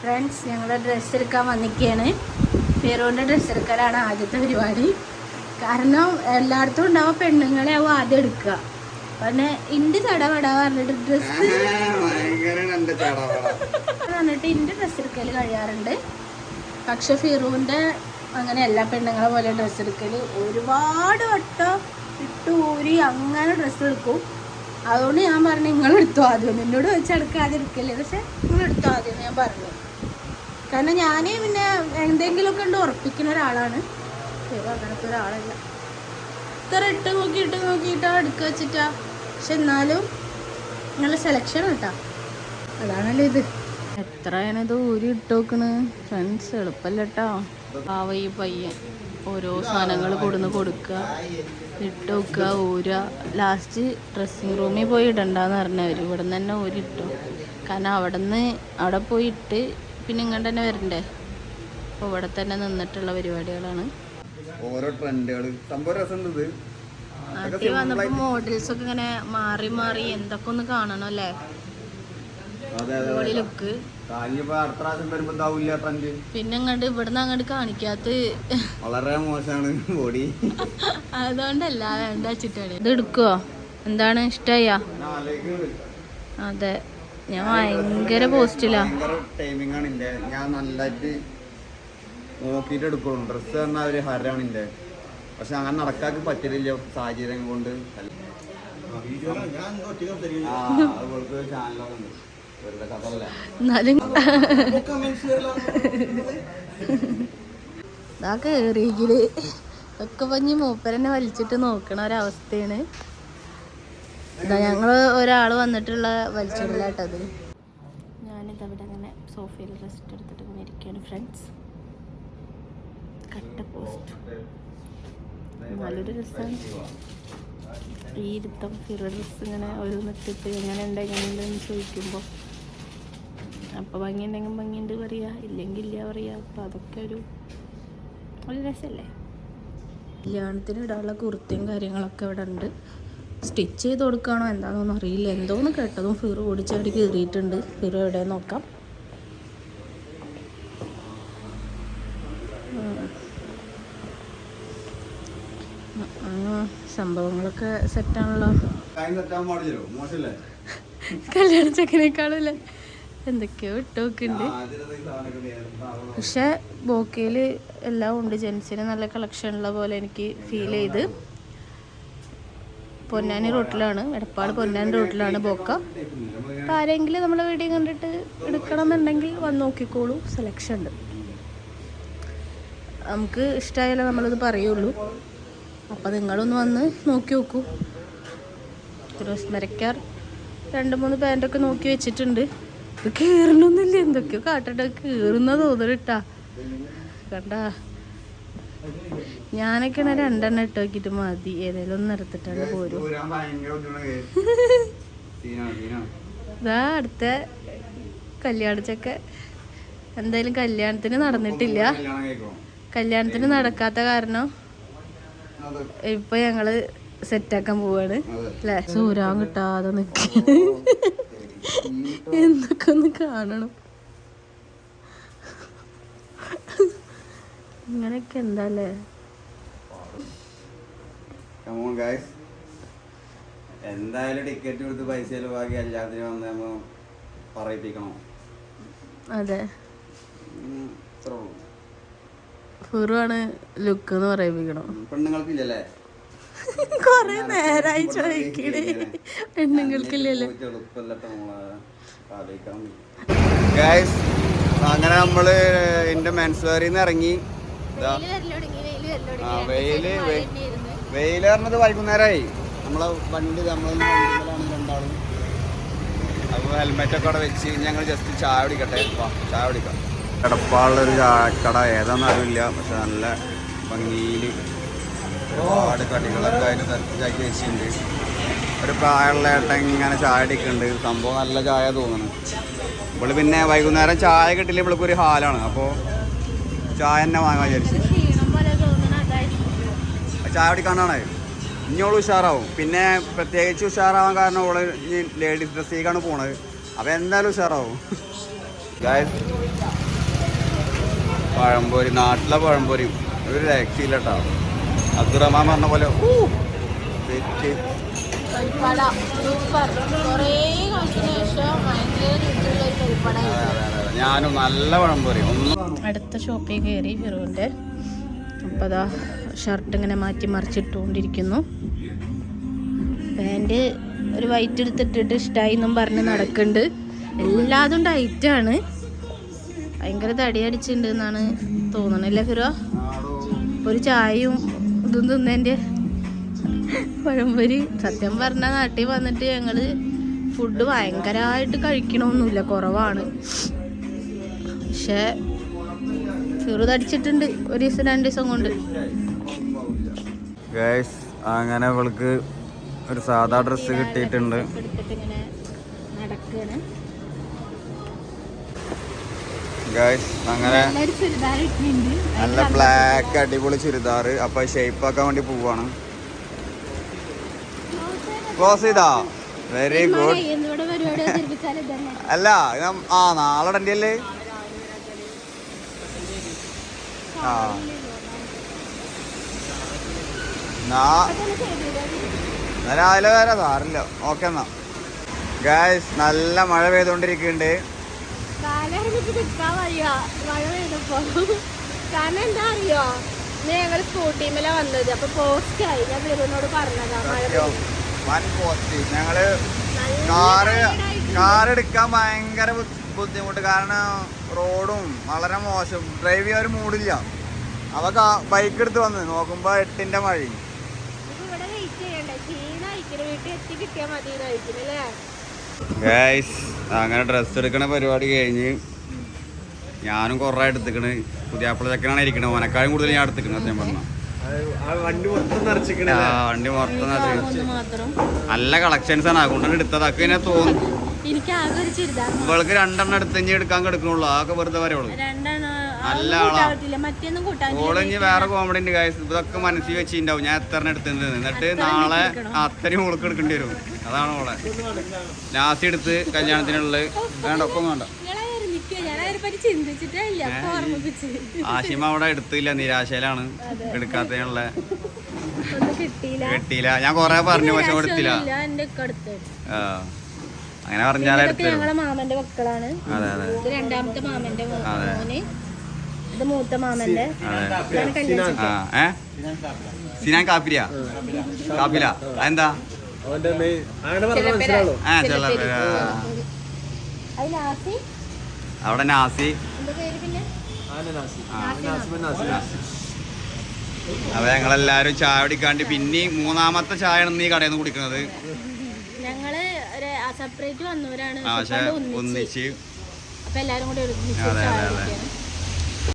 Friends ഞങ്ങൾ dress എടുക്കാൻ വന്നിരിക്കുകയാണ് ഫിറോന്റെ ഡ്രസ്സ് എടുക്കലാണ് ആദ്യത്തെ പരിപാടി. കാരണം എല്ലായിടത്തും ഉണ്ടാവുക പെണ്ണുങ്ങളെ ആവും ആദ്യം എടുക്കുക. പിന്നെ ഇന്റെ ചടപട പറഞ്ഞിട്ട് ഡ്രസ്സ് പറഞ്ഞിട്ട് ഇന്റെ ഡ്രസ്സ് എടുക്കൽ കഴിയാറുണ്ട്. പക്ഷെ ഫിറൂന്റെ അങ്ങനെ എല്ലാ പെണ്ണുങ്ങളെ പോലെ ഡ്രസ്സ് എടുക്കൽ ഒരുപാട് വട്ടം ഇട്ട് ഊരി അങ്ങനെ ഡ്രസ്സ് എടുക്കും. അതുകൊണ്ട് ഞാൻ പറഞ്ഞു നിങ്ങൾ എടുത്തോ ആദ്യം നിന്നോട് വെച്ച് എടുക്കാതെ എടുക്കല്ലേ പക്ഷെ നിങ്ങൾ എടുത്തോ ആദ്യം ഞാൻ പറഞ്ഞു. കാരണം ഞാൻ പിന്നെ എന്തെങ്കിലുമൊക്കെ ഉണ്ട് ഉറപ്പിക്കുന്ന ഒരാളാണ്. ദൈവം അങ്ങനത്തെ ഒരാളല്ല. ഇത്ര ഇട്ട് നോക്കി ഇട്ട് നോക്കിയിട്ടാ അടുക്ക വെച്ചിട്ടാ. പക്ഷെ എന്നാലും നല്ല സെലക്ഷൻ കേട്ടാ അതാണല്ലോ ഇത്. എത്രയാണ് ഇത് ഊരി ഇട്ട് നോക്കണ്? ഫ്രണ്ട്സ് എളുപ്പല്ല കേട്ടോ പാവ ഈ പയ്യൻ. ഓരോ സാധനങ്ങൾ കൊടുന്ന് കൊടുക്കുക ഇട്ട് വെക്കുക ഊരുക. ലാസ്റ്റ് ഡ്രസ്സിങ് റൂമിൽ പോയി ഇടണ്ടെന്ന് പറഞ്ഞവർ ഇവിടെ നിന്ന് തന്നെ ഊരിട്ടു കാരണം അവിടെ നിന്ന് അവിടെ പോയി ഇട്ട് പിന്നെ ഇങ്ങോട്ട് തന്നെ വരണ്ടേ? അപ്പോൾ ഇവിടെ തന്നെ നിന്നിട്ടുള്ള പരിപാടികളാണ്. ഓരോ ട്രെൻഡുകൾ സംഭവം രസമുണ്ട് നാട്ടിൽ വന്നപ്പോൾ മോഡൽസ് ഒക്കെ ഇങ്ങനെ മാറി മാറി എന്തൊക്കെ ഒന്ന് കാണണം അല്ലേ? ലുക്ക് പിന്നെ അങ്ങോട്ട് ഇവിടുന്ന് അങ്ങോട്ട് കാണിക്കാത്ത വളരെ മോശമാണ് ബോഡി അതുകൊണ്ടല്ല വേണ്ട വെച്ചിട്ടാണ്. ഇത് എടുക്കുവോ? എന്താണ്? ഇഷ്ടായ? അതെ. ഞാൻ ഭയങ്കര പോസ്റ്റിലാ ഭയങ്കര ടൈമിംഗ് ആണ് ഇന്റെ ഞാൻ നല്ലതായിട്ട് നോക്കിയിട്ട് എടുക്കുള്ളൂ. ഡ്രസ്സ് പറഞ്ഞാൽ ഒരു ഹരാണ് ഇന്റെ പക്ഷെ അങ്ങനെ നടക്കാക്ക് പറ്റലില്ല സാഹചര്യം കൊണ്ട്. എന്നാലും ഇതാ കേറിയെങ്കിൽ ഒക്കെ പഞ്ഞ് മൂപ്പരനെ വലിച്ചിട്ട് നോക്കണ ഒരവസ്ഥയാണ്. ഇതാ ഞങ്ങൾ ഒരാൾ വന്നിട്ടുള്ള വലിച്ചിടലാട്ടത് ഞാനിതവിടെ അങ്ങനെ സോഫയിൽ റെസ്റ്റ് എടുത്തിട്ട് ഇങ്ങനെ ഇരിക്കുകയാണ് ഫ്രണ്ട്സ് കട്ട പോസ്റ്റ് നല്ലൊരു രസമാണ് ഈ ഇരുത്തം ഫിറ ഡ്രസ് ഇങ്ങനെ ഓരോന്നിട്ടിട്ട് എങ്ങനെ ഉണ്ട് എങ്ങനെയുണ്ടെന്ന് ചോദിക്കുമ്പോൾ അപ്പോൾ ഭംഗിയുണ്ടെങ്കിൽ ഭംഗിയുണ്ട് പറയുക ഇല്ലെങ്കിൽ ഇല്ല പറയുക അപ്പോൾ അതൊക്കെ ഒരു ഒരു രസമല്ലേ കല്യാണത്തിന് ഇടാനുള്ള കുർത്തിയും കാര്യങ്ങളൊക്കെ ഇവിടെ ഉണ്ട് സ്റ്റിച്ച് ചെയ്ത് കൊടുക്കുകയാണോ? എന്താണെന്നൊന്നും അറിയില്ല. എന്തോന്ന് കേട്ടതും ഫിറു ഓടിച്ചവിടെ കയറിയിട്ടുണ്ട്. ഫിറു എവിടെ? നോക്കാം. സംഭവങ്ങളൊക്കെ സെറ്റാണല്ലോ. കല്യാണ ചെക്കനേക്കാളും എന്തൊക്കെയോ ഇട്ടോക്കുണ്ട് ആവണം. പക്ഷെ ബോക്കയിൽ എല്ലാം ഉണ്ട്. ജെൻസിന് നല്ല കളക്ഷൻ ഉള്ള പോലെ എനിക്ക് ഫീൽ ചെയ്ത്. പൊന്നാനി റൂട്ടിലാണ്. എടപ്പാട് പൊന്നാനി റൂട്ടിലാണ് ബോക്ക. അപ്പം ആരെങ്കിലും നമ്മളെ വീഡിയോ കണ്ടിട്ട് എടുക്കണം എന്നുണ്ടെങ്കിൽ വന്ന് നോക്കിക്കോളൂ. സെലക്ഷൻ ഉണ്ട്. നമുക്ക് ഇഷ്ടമായാലേ നമ്മളത് പറയുള്ളൂ. അപ്പം നിങ്ങളൊന്ന് വന്ന് നോക്കി നോക്കൂ. തിരുവസ്മരക്കാർ രണ്ട് മൂന്ന് പാന്റൊക്കെ നോക്കി വെച്ചിട്ടുണ്ട്. ഇത് കീറണമൊന്നുമില്ല എന്തൊക്കെയോ കാട്ടട്ടെ കീറുന്ന തോന്നലിട്ടാ. കണ്ടാ? ഞാനൊക്കെ രണ്ടെണ്ണം ഇട്ട് നോക്കിട്ട് മതി. ഏതെങ്കിലും ഒന്ന് എടുത്തിട്ടാണ് പോരും. ഇതാ അടുത്ത കല്യാണച്ചൊക്കെ. എന്തായാലും കല്യാണത്തിന് നടന്നിട്ടില്ല. കല്യാണത്തിന് നടക്കാത്ത കാരണം ഇപ്പൊ ഞങ്ങൾ സെറ്റാക്കാൻ പോവാണ്. അല്ലേ? സൂരാൻ കിട്ടാതെ നിൽക്കുക എന്തൊക്കെ ഒന്ന് കാണണം. ഇങ്ങനെയൊക്കെ എന്താല്ലേ? എന്തായാലും ടിക്കറ്റ് കൊടുത്ത് പൈസ ചെലവാക്കി എല്ലാത്തിനും വന്ന് നമ്മൾ പറയിപ്പിക്കണം. അതെ. ഫുറുവാണ് ലുക്ക് എന്ന് പറയിപ്പിക്കണം. പെണ്ണുങ്ങൾക്കില്ലല്ലേ? കൊറേ നേരായി ചോദിക്കണേ. പെണ്ണുങ്ങൾക്കില്ലല്ലോ. അങ്ങനെ നമ്മൾ എന്റെ മനസ്സുകാരിന്ന് ഇറങ്ങി. വെയിൽ വെയിൽ പറഞ്ഞത് വൈകുന്നേരമായി നമ്മളെ വണ്ടി നമ്മളെ രണ്ടാളും. അപ്പോൾ ഹെൽമെറ്റ് ഒക്കെ അവിടെ വെച്ച് ഞങ്ങൾ ജസ്റ്റ് ചായ കുടിക്കട്ടെ. വാ ചായ കുടിക്കാം. കടപ്പാളൊരു കട ഏതാണെന്ന് അറിയില്ല. പക്ഷെ നല്ല ഭംഗിയിൽ ഒരുപാട് കടികളൊക്കെ അതിന് തരത്തിലാക്കി വെച്ചിട്ടുണ്ട്. ഒരു പ്രായമുള്ള ഏട്ടൻ ഇങ്ങനെ ചായ അടിക്കുന്നുണ്ട് സംഭവം നല്ല ചായ തോന്നുന്നു. ഇവൾ പിന്നെ വൈകുന്നേരം ചായ കിട്ടില്ല. ഇവൾക്ക് ഒരു ഹാലാണ്. അപ്പോൾ ചായ തന്നെ വാങ്ങാൻ വിചാരിച്ചു. ചായ കുടിക്കാനാണ്. ഇനിയോൾ ഉഷാറാവും. പിന്നെ പ്രത്യേകിച്ച് ഉഷാറാവാൻ കാരണം ഓൾ ഇനി ലേഡീസ് ഡ്രസ്സിലേക്കാണ് പോണത്. അപ്പോൾ എന്തായാലും ഉഷാറാവും. പഴംപൊരി നാട്ടിലെ പഴംപൊരി. ഒരു രക്ഷയില്ല കേട്ടോ അബ്ദുറഹ്മാൻ പറഞ്ഞ പോലെ തെറ്റ്. സൂപ്പർ കുറേ കാലത്തിന് ശേഷം ഭയങ്കര രുചിയുള്ള ഒരു പരിപ്പട. ഞാനും നല്ല പഴംപൊരി ഒന്നും അടുത്ത ഷോപ്പിൽ കയറി ഫിറോന്റെ അപ്പോൾ അതാ ഷർട്ട് ഇങ്ങനെ മാറ്റി മറിച്ചിട്ടുകൊണ്ടിരിക്കുന്നു. പാന്റ് ഒരു വൈറ്റ് എടുത്തിട്ടിട്ട് ഇഷ്ടമായി എന്നും പറഞ്ഞ് നടക്കുന്നുണ്ട് എല്ലാതും ടൈറ്റാണ് ഭയങ്കര തടി അടിച്ചിട്ടുണ്ട് എന്നാണ് തോന്നണല്ലേ ഫിറോ ഒരു ചായയും ഇതും തിന്നതിന്റെ പഴംപൊരി സത്യം പറഞ്ഞാൽ നാട്ടിൽ വന്നിട്ട് ഞങ്ങൾ ഫുഡ് ഭയങ്കരമായിട്ട് കഴിക്കണമൊന്നുമില്ല കുറവാണ്. പക്ഷേ ചെറുതടിച്ചിട്ടുണ്ട് ഒരു ദിവസം രണ്ട് ദിവസം കൊണ്ട്. ഗൈസ് അങ്ങനെ അവൾക്ക് ഒരു സാധാ ഡ്രസ്സ് കിട്ടിയിട്ടുണ്ട്. ഗൈസ് അങ്ങനെ നല്ല ബ്ലാക്ക് അടിപൊളി ചുരിദാർ. അപ്പൊ ഷേപ്പ് ആക്കാൻ വേണ്ടി പോവാണ്. ക്ലോസ് ചെയ്താ? വെരി ഗുഡ് അല്ല ആ നാളെ ഇടണ്ടി അല്ലേ ആ. എന്നാ. രാവിലെ വരാം സാറില്ല ഓക്കെ എന്നാ. ഗായ്സ് നല്ല മഴ പെയ്തോണ്ടിരിക്കുന്നുണ്ട് കാരണം എന്താ അറിയോ? ഞങ്ങൾ സ്കൂട്ടിമേല വന്നത്. അപ്പൊ പോസ്റ്റ് ആയി. ഞാൻ ബിറുവിനോട് പറഞ്ഞതാ മഴ ഞങ്ങൾ കാറ് കാറെടുക്കാൻ കാർ എടുക്കാൻ ഭയങ്കര ബുദ്ധിമുട്ട്. കാരണം റോഡും വളരെ മോശം. ഡ്രൈവ് ചെയ്യാൻ ഒരു മൂടില്ല. അവക്ക് ബൈക്ക് എടുത്ത് വന്ന് നോക്കുമ്പോ എട്ടിന്റെ മഴ. ഗൈസ് അങ്ങനെ ഡ്രസ്സ് എടുക്കണ പരിപാടി കഴിഞ്ഞ് ഞാനും കുറേ എടുത്തിക്കണ്. പുതിയ ചക്കനാണ് ചെക്കനാണ് ഇരിക്കണത് ഓനക്കാളും കൂടുതൽ ഞാൻ എടുത്തിക്കണത് സത്യം പറഞ്ഞ. വണ്ടി മൊത്തം നല്ല കളക്ഷൻസ് ആണ്. അതുകൊണ്ടാണ് എടുത്തത് അതൊക്കെ ഇങ്ങനെ തോന്നുന്നു ആകെ ഇവൾക്ക് രണ്ടെണ്ണം എടുത്ത് ഇനി എടുക്കാൻ കിടക്കണുള്ളൂ. അതൊക്കെ വെറുതെ വരെയുള്ളൂ രണ്ടെണ്ണം നല്ല ആളാ. കൂട്ടാൻ മറ്റൊന്നും കൂട്ടാൻ ഓൾ ഇനി വേറെ കോമഡി ഉണ്ട് ഗൈസ് ഇതൊക്കെ മനസ്സിൽ വെച്ചിണ്ടാവും. ഞാൻ എത്ര എടുത്തിട്ടുണ്ട്? എന്നിട്ട് നാളെ അത്രയും ഓൾക്ക് എടുക്കേണ്ടി വരും. അതാണ് ഓളെ. ലാസ്റ്റ് എടുത്ത് കല്യാണത്തിനുള്ളിൽ വേണ്ട ഒപ്പം വേണ്ട. ചിന്തിച്ചിട്ടേ ഇല്ല. ഓർമ്മിപ്പിച്ച് ആശിമ അവിടെ എടുത്തില്ല നിരാശയിലാണ് എടുക്കാത്തതിനുള്ള കിട്ടിയില്ല. കിട്ടിയില്ല. ഞാൻ കൊറേ പറഞ്ഞു പക്ഷെ കൊടുത്തില്ല അങ്ങനെ പറഞ്ഞാൽ ഞങ്ങളെ മാമന്റെ മക്കളാണ്. അതെ ഇത് രണ്ടാമത്തെ മാമന്റെ. മോന്. ഇത് മൂത്ത മാമന്റെ സിനാൻ കാപ്പിരിയ? കാപ്പില. അതെന്താ? അവന്റെ മെയിൻ അങ്ങനെ അവിടെ നാസി. എന്താ പേര് പിന്നെ? ആനനാസി ആ. നാസിമൻ നാസി. അപ്പൊ ഞങ്ങളെല്ലാരും ചായ കുടിക്കാണ്ട് പിന്നെ മൂന്നാമത്തെ ചായയാണ് നീ കടയിൽ നിന്ന് കുടിക്കുന്നത് ഞങ്ങൾ സെപ്പറേറ്റ് വന്നവരാണ് ഒന്നിച്ച്. അപ്പൊ എല്ലാരും കൂടി